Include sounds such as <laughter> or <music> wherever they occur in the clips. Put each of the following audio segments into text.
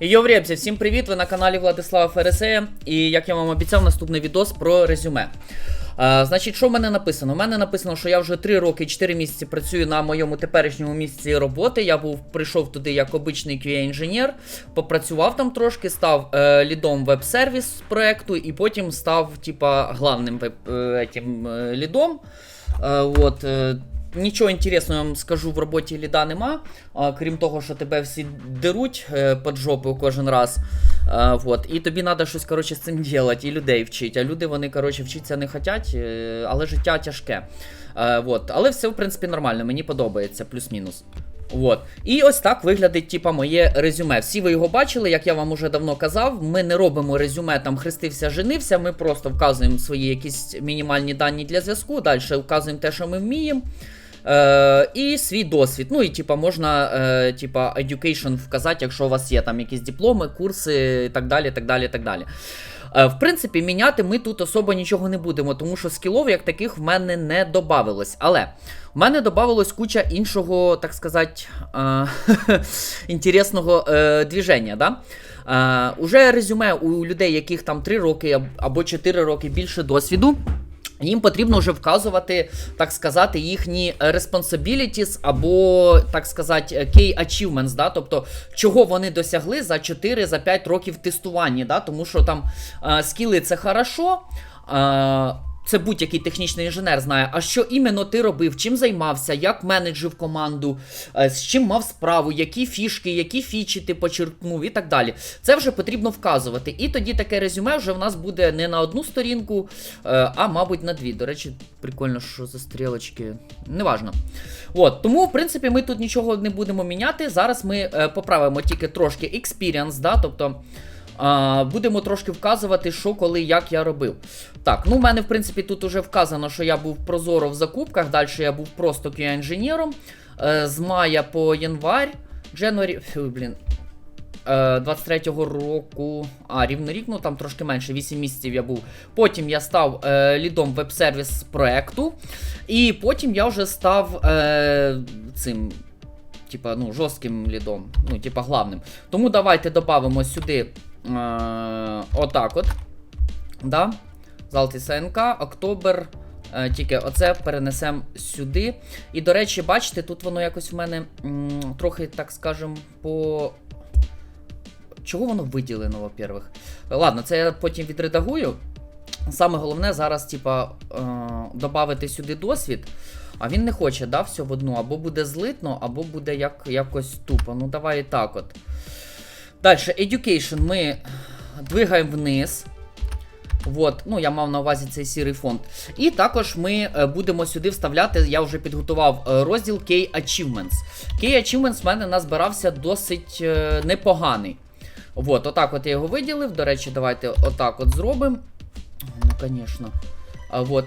Йоврєбзі, всім привіт! Ви на каналі Владислава Фересея. І як я вам обіцяв, наступний відос про резюме. А, значить, що в мене написано? У мене написано, що я вже 3 роки 4 місяці працюю на моєму теперішньому місці роботи. Я був прийшов туди як обичний QA-інженер, попрацював там трошки, став е, лідом веб-сервіс проекту, і потім став, типа, главним веб, е, е, лідом. Е, от, е, Нічого інтересного я вам скажу в роботі ліда нема, а, крім того, що тебе всі деруть е, під жопу кожен раз. А, вот. І тобі треба щось коротше, з цим робити, і людей вчити. А люди вони коротше, вчитися не хочуть, е, але життя тяжке. А, вот. Але все, в принципі, нормально, мені подобається, плюс-мінус. Вот. І ось так виглядить, типа, моє резюме. Всі ви його бачили, як я вам уже давно казав. Ми не робимо резюме там хрестився, женився. Ми просто вказуємо свої якісь мінімальні дані для зв'язку. Далі вказуємо те, що ми вміємо. Е, і свій досвід. Ну і типа можна е, типа education вказати, якщо у вас є там якісь дипломи, курси і так далі. так далі, так далі. Е, в принципі, міняти ми тут особо нічого не будемо, тому що скілов як таких в мене не додавалось. Але в мене додавалось куча іншого, так сказати, е, <laughs> інтересного движення. Да? Уже резюме у людей, яких там 3 роки або 4 роки більше досвіду. Їм потрібно вже вказувати, так сказати, їхні responsibilities або, так сказати, key achievements, да? тобто, чого вони досягли за 4-5 років тестування. Да? Тому що там е, скіли це хорошо. Це будь-який технічний інженер знає, а що іменно ти робив, чим займався, як менеджив команду, е, з чим мав справу, які фішки, які фічі ти почерпнув і так далі. Це вже потрібно вказувати. І тоді таке резюме вже в нас буде не на одну сторінку, е, а мабуть на дві. До речі, прикольно, що за стрілочки. Неважно. От, тому, в принципі, ми тут нічого не будемо міняти. Зараз ми е, поправимо тільки трошки experience, да, тобто. А, Будемо трошки вказувати, що коли, як я робив. Так, ну в мене, в принципі, тут вже вказано, що я був прозоро в закупках. Далі я був просто QA-інженером. Е, з мая по январь, Дженуарі, фу, блін. е, 23-го року, а, рівно рік, ну там трошки менше, 8 місяців я був. Потім я став е, лідом веб-сервіс проекту. І потім я вже став е, цим. Типа, ну, жорстким лідом, ну, типа, главним. Тому давайте додамо сюди Е, Отак от. Да? Залти СНК, Октобер. Е, тільки оце перенесемо сюди. І, до речі, бачите, тут воно якось в мене м, трохи, так скажем, по. Чого воно виділено, во-первых? Ладно, це я потім відредагую. Саме головне зараз, типа, е, додати сюди досвід. А він не хоче, да, все в одну. Або буде злитно, або буде як, якось тупо. Ну, давай так от. Далі, education ми двигаємо вниз. От, ну я мав на увазі цей сірий фонд. І також ми е, будемо сюди вставляти, я вже підготував е, розділ Key Achievements. Key Achievements в мене назбирався досить е, непоганий. От, отак от я його виділив. До речі, давайте отак от зробимо. Ну, звісно.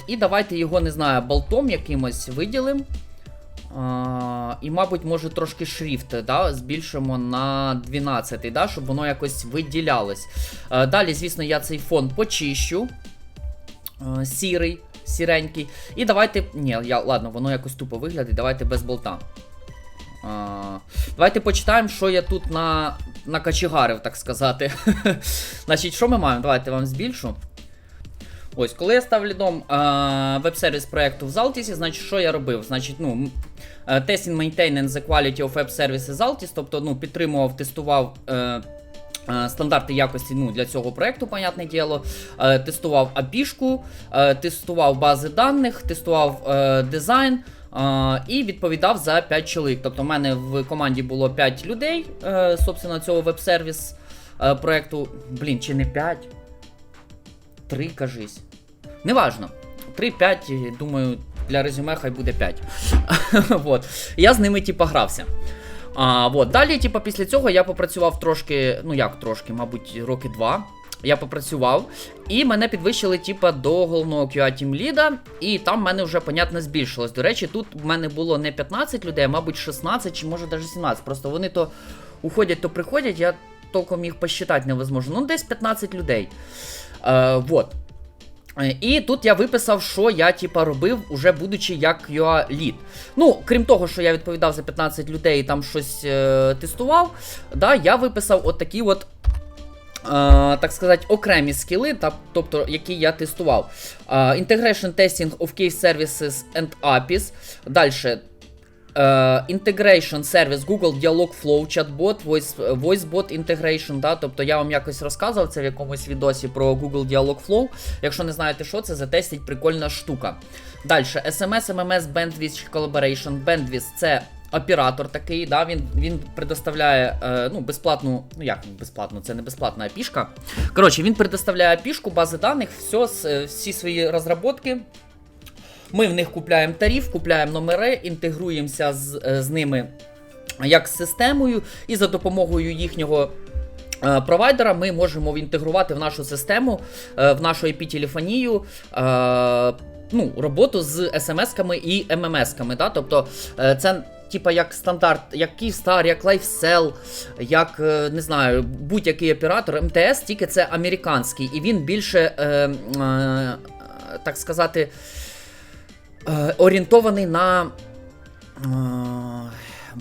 І давайте його, не знаю, болтом якимось виділимо. І, мабуть, може трошки шрифт да, збільшимо на 12, да, щоб воно якось виділялось. А, Далі, звісно, я цей фон почищу. А, сірий, сіренький. І давайте. Ні, я, ладно, воно якось тупо виглядає. Давайте без болта. А, Давайте почитаємо, що я тут на, накачегарив, так сказати. <laughs> Значить, що ми маємо? Давайте вам збільшу. Ось, коли я став лідом веб-сервіс проекту в Zaltis, значить, що я робив? Значить, ну, testing maintenance the quality of web services Zaltis, тобто ну, підтримував, тестував. Е, Стандарти якості ну, для цього проекту, понятне діло. Е, тестував е, тестував бази даних, тестував е, дизайн е, і відповідав за 5 чоловік. Тобто, в мене в команді було 5 людей, е, собственно, цього веб-сервіс е, проекту. Блін, чи не 5? 3, кажись. Неважно. 3-5, думаю, для резюме хай буде 5. вот. <laughs> Я з ними, типа, грався. А, вот. Далі, типа, після цього я попрацював трошки, ну як трошки, мабуть, роки 2. Я попрацював, і мене підвищили, типа, до головного QA Team ліда, і там в мене вже, понятно, збільшилось. До речі, тут в мене було не 15 людей, а мабуть, 16 чи може навіть 17. Просто вони то уходять, то приходять, я толком їх посчитати невозможно. Ну, десь 15 людей. Е, вот. І тут я виписав, що я типа робив, уже будучи як UA Lead. Ну, крім того, що я відповідав за 15 людей і там щось е, тестував, да, я виписав от такі от. е, так сказати, окремі скіли, та, тобто, які я тестував. Е, Integration Testing of Case Services and APIs. Далі. Integration Service Google Dialogflow, Chatbot, Voice, VoiceBot Integration, да, тобто я вам якось розказував це в якомусь відосі про Google Dialogflow. Якщо не знаєте, що це, затестіть прикольна штука. Далі, SMS, MMS, Bandwidth Collaboration. Bandwidth це оператор такий, да, він, він предоставляє е, ну, безплатну, ну як безплатну, це не безплатна пішка. Коротше, він предоставляє пішку, бази даних, все, всі свої розробки. Ми в них купляємо тариф, купляємо номери, інтегруємося з, е, з ними як з системою, і за допомогою їхнього. е, Провайдера ми можемо інтегрувати в нашу систему, е, в нашу IP-телефонію ну, роботу з SMS-ками і MMS-ками. Да? Тобто це типа як стандарт, як Kyivstar, як LifeCell, як не знаю, будь-який оператор МТС, тільки це американський, і він більше, так сказати, е, орієнтований на. Е,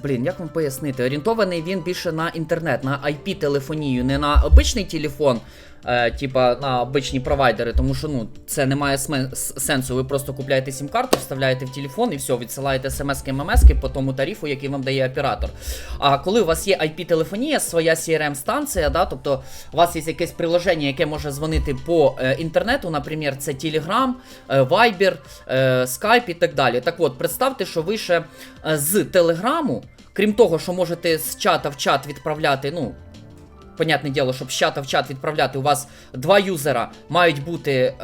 Блін, як вам пояснити? Орієнтований він більше на інтернет, на IP-телефонію, не на обичний телефон, е, типа на обичні провайдери, тому що ну, це не має сенсу. Ви просто купляєте сім-карту, вставляєте в телефон і все, відсилаєте смс-ки, ммс-ки по тому тарифу, який вам дає оператор. А коли у вас є IP-телефонія, своя CRM-станція, да, тобто у вас є якесь приложення, яке може дзвонити по е, інтернету, наприклад, це Telegram, е, Viber, е, Skype і так далі. Так от, представте, що ви ще е, з Телеграму, крім того, що можете з чата в чат відправляти, ну. Понятне діло, щоб з чата в чат відправляти, у вас два юзера мають бути е,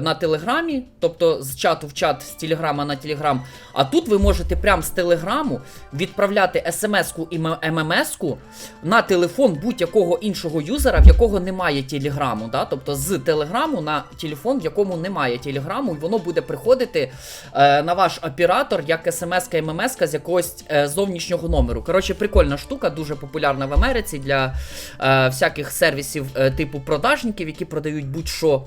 на телеграмі, тобто з чату в чат, з телеграма на телеграм. А тут ви можете прямо з телеграму відправляти смс-ку і ММС-ку на телефон будь-якого іншого юзера, в якого немає телеграму. Да? Тобто з телеграму на телефон, в якому немає телеграму, і воно буде приходити е, на ваш оператор як смс-ка і ММС-ка з якогось е, зовнішнього номеру. Коротше, прикольна штука, дуже популярна в Америці для е, всяких сервісів е, типу продажників, які продають будь-що.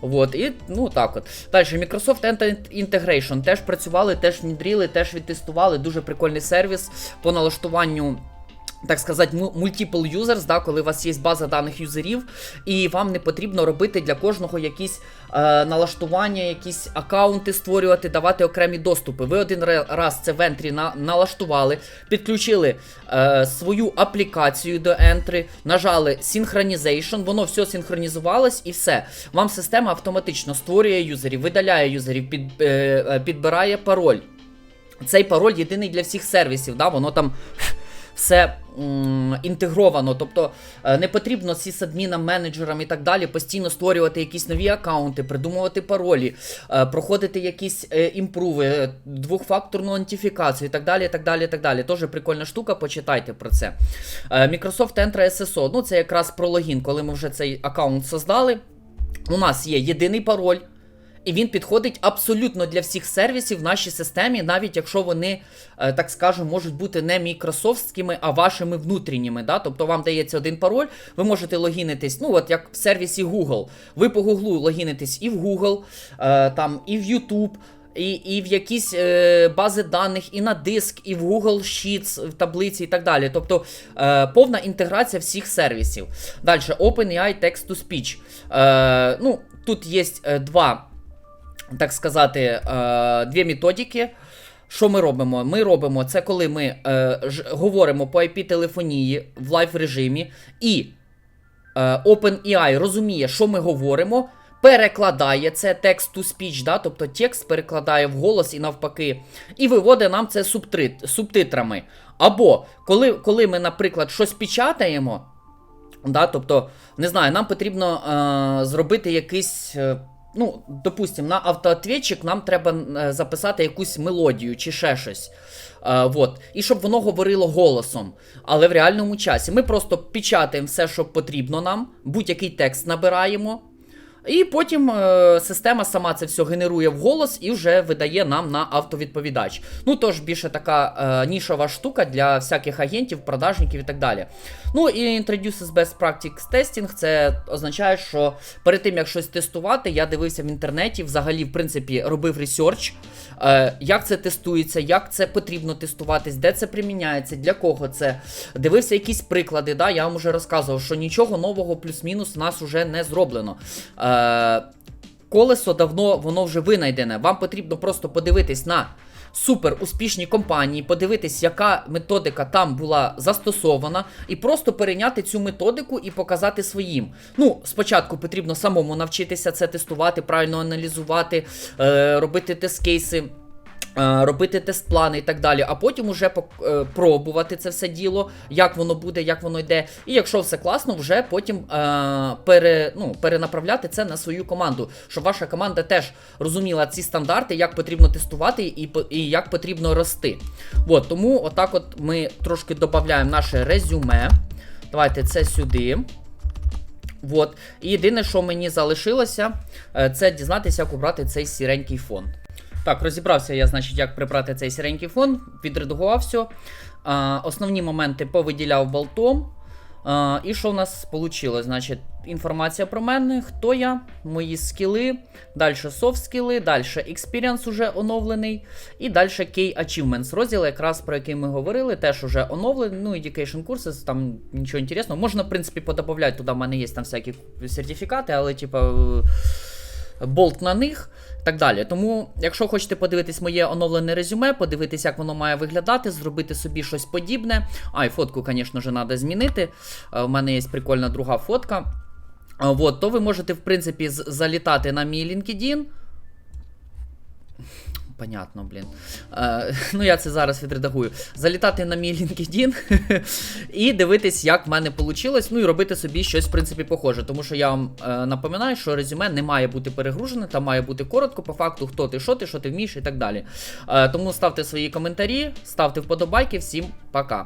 От, і ну так от. Далі, Microsoft Enter Integration теж працювали, теж внедрили, теж відтестували. Дуже прикольний сервіс по налаштуванню. Так сказати, multiple users, да, коли у вас є база даних юзерів, і вам не потрібно робити для кожного якісь е, налаштування, якісь аккаунти створювати, давати окремі доступи. Ви один раз це в Entry на, налаштували, підключили е, свою аплікацію до Entry, нажали Synchronization, воно все синхронізувалось і все. Вам система автоматично створює юзерів, видаляє юзерів, під, е, е, підбирає пароль. Цей пароль єдиний для всіх сервісів, да, воно там все інтегровано. Тобто е, не потрібно сисадмінам, менеджерам і так далі постійно створювати якісь нові аккаунти, придумувати паролі, е, проходити якісь е, імпруви, двохфакторну антифікацію і так далі. і так далі, так далі. Тоже прикольна штука, почитайте про це. Microsoft Entra SSO, ну це якраз про логін, коли ми вже цей аккаунт создали. У нас є єдиний пароль. І він підходить абсолютно для всіх сервісів в нашій системі, навіть якщо вони, е, так скажемо, можуть бути не мікрософтськими, а вашими внутрішніми. Да? Тобто вам дається один пароль, ви можете логінитись, ну от як в сервісі Google. Ви по Google логінитесь і в Google, е, там, і в YouTube. І, і в якісь е, бази даних, і на диск, і в Google Sheets, в таблиці і так далі. Тобто е, повна інтеграція всіх сервісів. Далі, OpenAI Text-to-Speech. Е, ну, тут є е, два так сказати, е, дві методики. Що ми робимо? Ми робимо це, коли ми е, ж, говоримо по IP-телефонії в лайв режимі, і е, OpenAI розуміє, що ми говоримо, перекладає це текст to speech, да? тобто текст перекладає в голос і навпаки, і виводить нам це субтитрами. Або коли, коли ми, наприклад, щось печатаємо, Да, тобто, не знаю, нам потрібно е, зробити якийсь. Е, ну, допустим, на автоответчик нам треба е, записати якусь мелодію чи ще щось. Е, вот. І щоб воно говорило голосом. Але в реальному часі. Ми просто печатаємо все, що потрібно нам, будь-який текст набираємо. І потім е, система сама це все генерує в голос і вже видає нам на автовідповідач. Ну тож більше така е, нішова штука для всяких агентів, продажників і так далі. Ну і Introduces Best Practice Testing це означає, що перед тим як щось тестувати, я дивився в інтернеті, взагалі, в принципі, робив ресерч, е, як це тестується, як це потрібно тестуватись, де це приміняється, для кого це. Дивився якісь приклади. Да? Я вам вже розказував, що нічого нового плюс-мінус у нас уже не зроблено. Е, колесо давно воно вже винайдене. Вам потрібно просто подивитись на супер успішні компанії, подивитись, яка методика там була застосована, і просто перейняти цю методику і показати своїм. Ну, спочатку потрібно самому навчитися це тестувати, правильно аналізувати, е, робити тест-кейси. Е, Робити тест-плани і так далі, а потім уже е, пробувати це все діло, як воно буде, як воно йде. І якщо все класно, вже потім е, пере, ну, перенаправляти це на свою команду, щоб ваша команда теж розуміла ці стандарти, як потрібно тестувати і, і як потрібно рости. От, тому отак от ми трошки додаємо наше резюме. Давайте це сюди. От. І єдине, що мені залишилося, е, це дізнатися, як обрати цей сіренький фон. Так, розібрався я, значить, як прибрати цей сіренький фон, відредагував все. А, основні моменти повиділяв болтом. А, і що в нас вийшло? Значить, інформація про мене, хто я, мої скіли, далі soft скіли, далі experience уже оновлений, і далі Key Achievements розділ, якраз про який ми говорили, теж уже оновлений. Ну, education курси, там нічого інтересного. Можна, в принципі, подобавляти, туди в мене є там всякі сертифікати, але, типа. Болт на них так далі. Тому, якщо хочете подивитись моє оновлене резюме, подивитись, як воно має виглядати, зробити собі щось подібне. А, і фотку, звісно ж, треба змінити. Е, У мене є прикольна друга фотка. От, то ви можете, в принципі, залітати на мій LinkedIn. Понятно, блін. Е, ну, я це зараз відредагую. Залітати на мій LinkedIn <laughs> і дивитись, як в мене вийшло. Ну і робити собі щось, в принципі, похоже. Тому що я вам е, напоминаю, що резюме не має бути перегружене, там має бути коротко, по факту, хто ти, що ти, що ти вмієш і так далі. Е, тому ставте свої коментарі, ставте вподобайки. Всім пока.